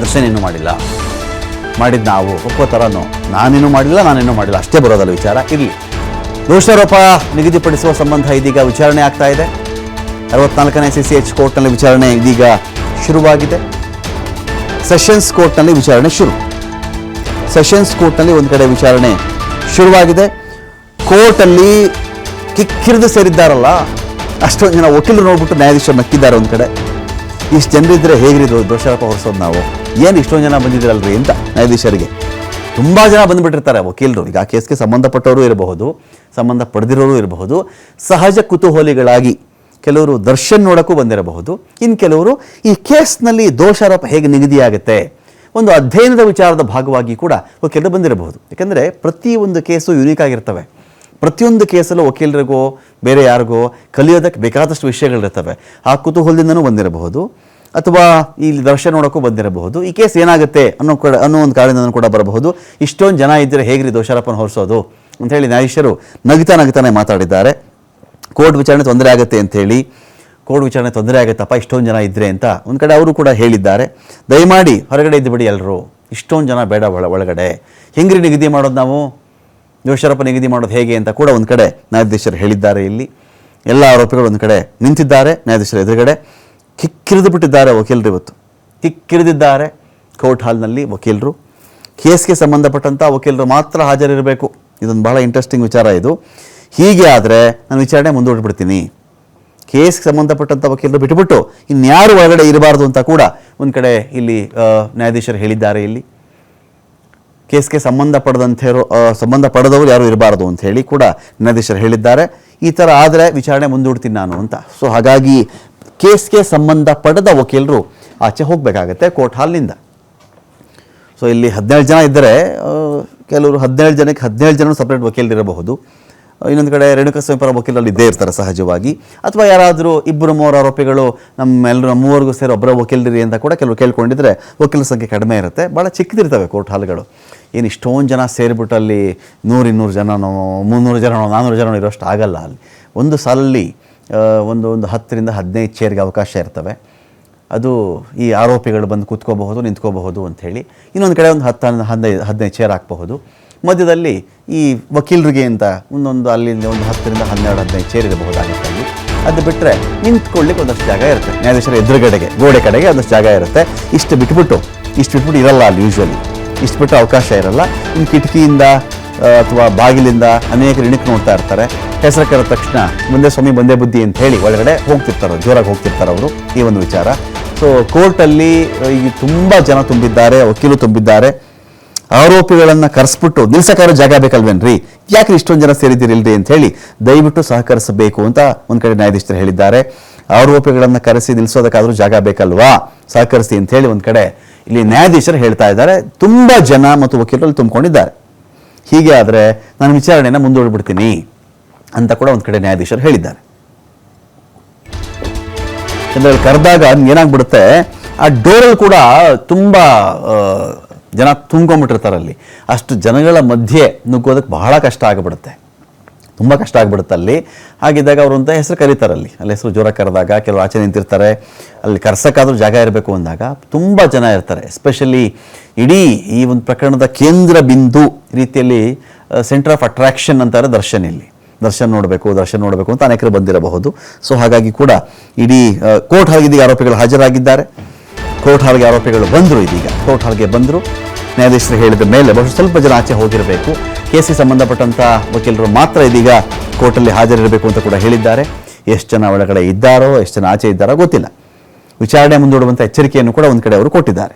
ದರ್ಶನ್ ಏನು ಮಾಡಿಲ್ಲ. ಮಾಡಿದ್ದು ನಾವು ಒಪ್ಪೋ ಥರನೂ ನಾನೇನು ಮಾಡಿಲ್ಲ ನಾನೇನು ಮಾಡಿಲ್ಲ. ಅಷ್ಟೇ ಬರೋದಲ್ಲ ವಿಚಾರ. ಇರಲಿ. ದೋಷಾರೋಪ ನಿಗದಿಪಡಿಸುವ ಸಂಬಂಧ ಇದೀಗ ವಿಚಾರಣೆ ಆಗ್ತಾ ಇದೆ. ಅರವತ್ನಾಲ್ಕನೇ ಸಿ ಸಿ ಎಚ್ ಕೋರ್ಟ್ನಲ್ಲಿ ವಿಚಾರಣೆ ಇದೀಗ ಶುರುವಾಗಿದೆ. ಸೆಷನ್ಸ್ ಕೋರ್ಟ್ನಲ್ಲಿ ವಿಚಾರಣೆ ಶುರು. ಸೆಷನ್ಸ್ ಕೋರ್ಟ್ನಲ್ಲಿ ಒಂದು ಕಡೆ ವಿಚಾರಣೆ ಶುರುವಾಗಿದೆ. ಕೋರ್ಟಲ್ಲಿ ಕಿಕ್ಕಿರಿದು ಸೇರಿದ್ದಾರಲ್ಲ, ಅಷ್ಟೊಂದು ಜನ ವಕೀಲರು ನೋಡ್ಬಿಟ್ಟು ನ್ಯಾಯಾಧೀಶರು ನಕ್ಕಿದ್ದಾರೆ ಒಂದು ಕಡೆ. ಇಷ್ಟು ಜನರಿದ್ದರೆ ಹೇಗಿರಿದ್ರು ದೋಷಾರೋಪ ಹೊರಿಸೋದು ನಾವು. ಏನು ಇಷ್ಟೊಂದು ಜನ ಬಂದಿದ್ದೀರಲ್ರಿ ಅಂತ ನ್ಯಾಯಾಧೀಶರಿಗೆ. ತುಂಬ ಜನ ಬಂದುಬಿಟ್ಟಿರ್ತಾರೆ ವಕೀಲರು. ಈಗ ಆ ಕೇಸ್ಗೆ ಸಂಬಂಧಪಟ್ಟವರು ಇರಬಹುದು, ಸಂಬಂಧ ಪಡೆದಿರೋರು ಇರಬಹುದು, ಸಹಜ ಕುತೂಹಲಿಗಳಾಗಿ ಕೆಲವರು ದರ್ಶನ್ ನೋಡೋಕ್ಕೂ ಬಂದಿರಬಹುದು. ಇನ್ನು ಕೆಲವರು ಈ ಕೇಸ್ನಲ್ಲಿ ದೋಷಾರೋಪ ಹೇಗೆ ನಿಗದಿಯಾಗುತ್ತೆ? ಒಂದು ಅಧ್ಯಯನದ ವಿಚಾರದ ಭಾಗವಾಗಿ ಕೂಡ ವಕೀಲರು ಬಂದಿರಬಹುದು. ಯಾಕೆಂದರೆ ಪ್ರತಿಯೊಂದು ಕೇಸು ಯುನೀಕ್ ಆಗಿರ್ತವೆ. ಪ್ರತಿಯೊಂದು ಕೇಸಲ್ಲೂ ವಕೀಲರಿಗೋ, ಬೇರೆ ಯಾರಿಗೋ ಕಲಿಯೋದಕ್ಕೆ ಬೇಕಾದಷ್ಟು ವಿಷಯಗಳಿರ್ತವೆ. ಆ ಕುತೂಹಲದಿಂದನೂ ಬಂದಿರಬಹುದು. ಅಥವಾ ಇಲ್ಲಿ ದರ್ಶನ ನೋಡೋಕ್ಕೂ ಬಂದಿರಬಹುದು. ಈ ಕೇಸ್ ಏನಾಗುತ್ತೆ ಅನ್ನೋ ಕೂಡ ಅನ್ನೋ ಒಂದು ಕಾರಣದಿಂದ ಕೂಡ ಬರಬಹುದು. ಇಷ್ಟೊಂದು ಜನ ಇದ್ದರೆ ಹೇಗ್ರಿ ದೋಷಾರೋಪನ ಹೊರಿಸೋದು? ಅಂತ ಹೇಳಿ ನ್ಯಾಯಾಧೀಶರು ನಗಿತಾ ನಗ್ತಾನೆ ಮಾತಾಡಿದ್ದಾರೆ. ಕೋರ್ಟ್ ವಿಚಾರಣೆ ತೊಂದರೆ ಆಗುತ್ತೆ ಅಂಥೇಳಿ ಕೋರ್ಟ್ ವಿಚಾರಣೆ ತೊಂದರೆ ಆಗುತ್ತಪ್ಪ, ಇಷ್ಟೊಂದು ಜನ ಇದ್ದರೆ ಅಂತ ಒಂದು ಕಡೆ ಅವರು ಕೂಡ ಹೇಳಿದ್ದಾರೆ. ದಯಮಾಡಿ ಹೊರಗಡೆ ಇದ್ದುಬಿಡಿ ಎಲ್ಲರೂ ಇಷ್ಟೊಂದು ಜನ ಬೇಡ ಒಳ ಒಳಗಡೆ. ಹೆಂಗ್ರಿ ನಿಗದಿ ಮಾಡೋದು ನಾವು? ದೋಷಾರೋಪ ನಿಗದಿ ಮಾಡೋದು ಹೇಗೆ ಅಂತ ಕೂಡ ಒಂದು ಕಡೆ ನ್ಯಾಯಾಧೀಶರು ಹೇಳಿದ್ದಾರೆ ಇಲ್ಲಿ. ಎಲ್ಲ ಆರೋಪಿಗಳು ಒಂದು ಕಡೆ ನಿಂತಿದ್ದಾರೆ, ನ್ಯಾಯಾಧೀಶರ ಎದುರುಗಡೆ. ಕಿಕ್ಕಿರಿದು ಬಿಟ್ಟಿದ್ದಾರೆ ವಕೀಲರು ಇವತ್ತು. ಕಿಕ್ಕಿರಿದಿದ್ದಾರೆ ಕೋರ್ಟ್ ಹಾಲ್ನಲ್ಲಿ ವಕೀಲರು. ಕೇಸ್ಗೆ ಸಂಬಂಧಪಟ್ಟಂಥ ವಕೀಲರು ಮಾತ್ರ ಹಾಜರಿರಬೇಕು. ಇದೊಂದು ಬಹಳ ಇಂಟ್ರೆಸ್ಟಿಂಗ್ ವಿಚಾರ ಇದು. ಹೀಗೆ ಆದರೆ ನಾನು ವಿಚಾರಣೆ ಮುಂದೂಡ್ಬಿಡ್ತೀನಿ. ಕೇಸ್ಗೆ ಸಂಬಂಧಪಟ್ಟಂಥ ವಕೀಲರು ಬಿಟ್ಟುಬಿಟ್ಟು ಇನ್ಯಾರು ಒಳಗಡೆ ಇರಬಾರ್ದು ಅಂತ ಕೂಡ ಒಂದು ಕಡೆ ಇಲ್ಲಿ ನ್ಯಾಯಾಧೀಶರು ಹೇಳಿದ್ದಾರೆ ಇಲ್ಲಿ. ಕೇಸ್ಗೆ ಸಂಬಂಧ ಪಡೆದಂಥ ಸಂಬಂಧ ಸಂಬಂಧಪಡದವರು ಯಾರು ಇರಬಾರ್ದು ಅಂತ ಹೇಳಿ ಕೂಡ ನ್ಯಾಯಾಧೀಶರು ಹೇಳಿದ್ದಾರೆ. ಈ ಥರ ಆದರೆ ವಿಚಾರಣೆ ಮುಂದೂಡ್ತೀನಿ ನಾನು ಅಂತ. ಸೊ ಹಾಗಾಗಿ ಕೇಸ್ಗೆ ಸಂಬಂಧಪಡದ ವಕೀಲರು ಆಚೆ ಹೋಗಬೇಕಾಗತ್ತೆ ಕೋರ್ಟ್ ಹಾಲ್ನಿಂದ. ಸೊ ಇಲ್ಲಿ ಹದಿನೇಳು ಜನ ಇದ್ದರೆ ಕೆಲವರು ಹದಿನೇಳು ಜನಕ್ಕೆ ಹದಿನೇಳು ಜನ ಸಪ್ರೇಟ್ ವಕೀಲರಿರಬಹುದು ಇನ್ನೊಂದು ಕಡೆ ರೇಣುಕಸ್ವಾಮಿ ಪರ ವಕೀಲರಲ್ಲಿ ಇದ್ದೇ ಇರ್ತಾರೆ ಸಹಜವಾಗಿ. ಅಥವಾ ಯಾರಾದರೂ ಇಬ್ಬರು ಮೂವರು ಆರೋಪಿಗಳು ನಮ್ಮ ಮೂವರಿಗೂ ಸೇರಿ ಒಬ್ಬರ ವಕೀಲರಿ ಅಂತ ಕೂಡ ಕೆಲವರು ಕೇಳ್ಕೊಂಡಿದ್ರೆ ವಕೀಲರ ಸಂಖ್ಯೆ ಕಡಿಮೆ ಇರುತ್ತೆ. ಭಾಳ ಚಿಕ್ಕದಿರ್ತವೆ ಕೋರ್ಟ್ ಹಾಲ್ಗಳು. ಏನು ಇಷ್ಟೊಂದು ಜನ ಸೇರಿಬಿಟ್ಟು ಅಲ್ಲಿ ನೂರು ಇನ್ನೂರು ಜನನೋ, ಮುನ್ನೂರು ಜನನೋ ನಾನ್ನೂರು ಜನನೋ ಇರೋಷ್ಟು ಆಗಲ್ಲ ಅಲ್ಲಿ. ಒಂದು ಸಾಲಲ್ಲಿ ಒಂದು ಒಂದು ಹತ್ತರಿಂದ ಹದಿನೈದು ಚೇರ್ಗೆ ಅವಕಾಶ ಇರ್ತವೆ. ಅದು ಈ ಆರೋಪಿಗಳು ಬಂದು ಕೂತ್ಕೋಬಹುದು, ನಿಂತ್ಕೋಬಹುದು ಅಂಥೇಳಿ ಇನ್ನೊಂದು ಕಡೆ ಒಂದು ಹತ್ತು ಹದಿನೈದು ಹದಿನೈದು ಚೇರ್ ಹಾಕಬಹುದು. ಮಧ್ಯದಲ್ಲಿ ಈ ವಕೀಲರಿಗೆ ಅಂತ ಒಂದೊಂದು ಅಲ್ಲಿಂದ ಒಂದು ಹತ್ತರಿಂದ ಹನ್ನೆರಡು, ಹದಿನೈದು ಚೇರ್ ಇರಬಹುದಾಗುತ್ತೆ ಅಲ್ಲಿ ಅದು ಬಿಟ್ಟರೆ ನಿಂತ್ಕೊಳ್ಳಿಕ್ಕೆ ಒಂದಷ್ಟು ಜಾಗ ಇರುತ್ತೆ. ನ್ಯಾಯಾಧೀಶರ ಎದುರುಗಡೆಗೆ, ಗೋಡೆ ಕಡೆಗೆ ಒಂದಷ್ಟು ಜಾಗ ಇರುತ್ತೆ. ಇಷ್ಟು ಬಿಟ್ಬಿಟ್ಟು ಇಷ್ಟು ಬಿಟ್ಬಿಟ್ಟು ಇರಲ್ಲ ಅಲ್ಲಿ ಯೂಶ್ವಲಿ ಇಷ್ಟು ಬಿಟ್ಟು ಅವಕಾಶ ಇರಲ್ಲ. ಇನ್ನು ಕಿಟಕಿಯಿಂದ ಅಥವಾ ಬಾಗಿಲಿಂದ ಅನೇಕರು ಇಣಕ್ಕೆ ನೋಡ್ತಾ ಇರ್ತಾರೆ. ಹೆಸರು ಕರೆದ ತಕ್ಷಣ ಮುಂದೆ ಸ್ವಾಮಿ ಬಂದೇ ಬುದ್ಧಿ ಅಂತ ಹೇಳಿ ಒಳಗಡೆ ಹೋಗ್ತಿರ್ತಾರೆ, ಜೋರಾಗಿ ಹೋಗ್ತಿರ್ತಾರೆ ಅವರು ಈ ಒಂದು ವಿಚಾರ. ಸೊ ಕೋರ್ಟಲ್ಲಿ ಈಗ ತುಂಬ ಜನ ತುಂಬಿದ್ದಾರೆ, ವಕೀಲು ತುಂಬಿದ್ದಾರೆ. ಆರೋಪಿಗಳನ್ನು ಕರೆಸ್ಬಿಟ್ಟು ನಿಲ್ಸಕ್ಕಾದ್ರೂ ಜಾಗ ಬೇಕಲ್ವೇನ್ರಿ? ಯಾಕೆ ಇಷ್ಟೊಂದು ಜನ ಸೇರಿದ್ದೀರಿಲ್ರಿ ಅಂತ ಹೇಳಿ ದಯವಿಟ್ಟು ಸಹಕರಿಸಬೇಕು ಅಂತ ಒಂದು ಕಡೆ ನ್ಯಾಯಾಧೀಶರು ಹೇಳಿದ್ದಾರೆ. ಆರೋಪಿಗಳನ್ನು ಕರೆಸಿ ನಿಲ್ಲಿಸೋದಕ್ಕಾದರೂ ಜಾಗ ಬೇಕಲ್ವಾ? ಸಹಕರಿಸಿ ಅಂತ ಹೇಳಿ ಒಂದು ಕಡೆ ಇಲ್ಲಿ ನ್ಯಾಯಾಧೀಶರು ಹೇಳ್ತಾ ಇದ್ದಾರೆ. ತುಂಬ ಜನ ಮತ್ತು ವಕೀಲರಲ್ಲಿ ತುಂಬಿಕೊಂಡಿದ್ದಾರೆ. ಹೀಗೆ ಆದರೆ ನಾನು ವಿಚಾರಣೆಯನ್ನು ಮುಂದೂಡ್ಬಿಡ್ತೀನಿ. ಅಂತ ಕೂಡ ಒಂದು ಕಡೆ ನ್ಯಾಯಾಧೀಶರು ಹೇಳಿದ್ದಾರೆ. ಅಂದರೆ ಅಲ್ಲಿ ಕರೆದಾಗ ಏನಾಗ್ಬಿಡುತ್ತೆ, ಆ ಡೋರಲ್ಲಿ ಕೂಡ ತುಂಬ ಜನ ತುಂಬ್ಕೊಂಡ್ಬಿಟ್ಟಿರ್ತಾರೆ ಅಲ್ಲಿ. ಅಷ್ಟು ಜನಗಳ ಮಧ್ಯೆ ನುಗ್ಗೋದಕ್ಕೆ ಬಹಳ ಕಷ್ಟ ಆಗಿಬಿಡುತ್ತೆ. ತುಂಬ ಕಷ್ಟ ಆಗಿಬಿಡುತ್ತೆ ಅಲ್ಲಿ. ಹಾಗಿದ್ದಾಗ ಅವರು ಅಂತ ಹೆಸರು ಕರೀತಾರೆ ಅಲ್ಲಿ. ಹೆಸರು ಜೋರ ಕರೆದಾಗ ಕೆಲವು ಆಚೆ ನಿಂತಿರ್ತಾರೆ. ಅಲ್ಲಿ ಕರ್ಸಕ್ಕಾದ್ರೂ ಜಾಗ ಇರಬೇಕು ಅಂದಾಗ ತುಂಬ ಜನ ಇರ್ತಾರೆ. ಎಸ್ಪೆಷಲಿ ಇಡೀ ಈ ಒಂದು ಪ್ರಕರಣದ ಕೇಂದ್ರ ಬಿಂದು ರೀತಿಯಲ್ಲಿ ಸೆಂಟರ್ ಆಫ್ ಅಟ್ರಾಕ್ಷನ್ ಅಂತಾರೆ ದರ್ಶನ್ ಇಲ್ಲಿ. ದರ್ಶನ್ ನೋಡಬೇಕು ದರ್ಶನ್ ನೋಡಬೇಕು ಅಂತ ಅನೇಕರು ಬಂದಿರಬಹುದು. ಸೊ ಹಾಗಾಗಿ ಕೂಡ ಇಡೀ ಕೋರ್ಟ್ ಹಾಲ್ಗೆ ಇದೀಗ ಆರೋಪಿಗಳು ಹಾಜರಾಗಿದ್ದಾರೆ. ಕೋರ್ಟ್ ಹಾಲ್ಗೆ ಆರೋಪಿಗಳು ಬಂದರು ಇದೀಗ. ಕೋರ್ಟ್ ಹಾಲ್ಗೆ ಬಂದರು. ನ್ಯಾಯಾಧೀಶರು ಹೇಳಿದ ಮೇಲೆ ಬಹುಶಃ ಸ್ವಲ್ಪ ಜನ ಆಚೆ ಹೋಗಿರಬೇಕು. ಕೇಸಿಗೆ ಸಂಬಂಧಪಟ್ಟಂಥ ವಕೀಲರು ಮಾತ್ರ ಇದೀಗ ಕೋರ್ಟಲ್ಲಿ ಹಾಜರಿರಬೇಕು ಅಂತ ಕೂಡ ಹೇಳಿದ್ದಾರೆ. ಎಷ್ಟು ಜನ ಒಳಗಡೆ ಇದ್ದಾರೋ, ಎಷ್ಟು ಜನ ಆಚೆ ಇದ್ದಾರೋ ಗೊತ್ತಿಲ್ಲ. ವಿಚಾರಣೆ ಮುಂದೂಡುವಂಥ ಎಚ್ಚರಿಕೆಯನ್ನು ಕೂಡ ಒಂದು ಕಡೆ ಅವರು ಕೊಟ್ಟಿದ್ದಾರೆ.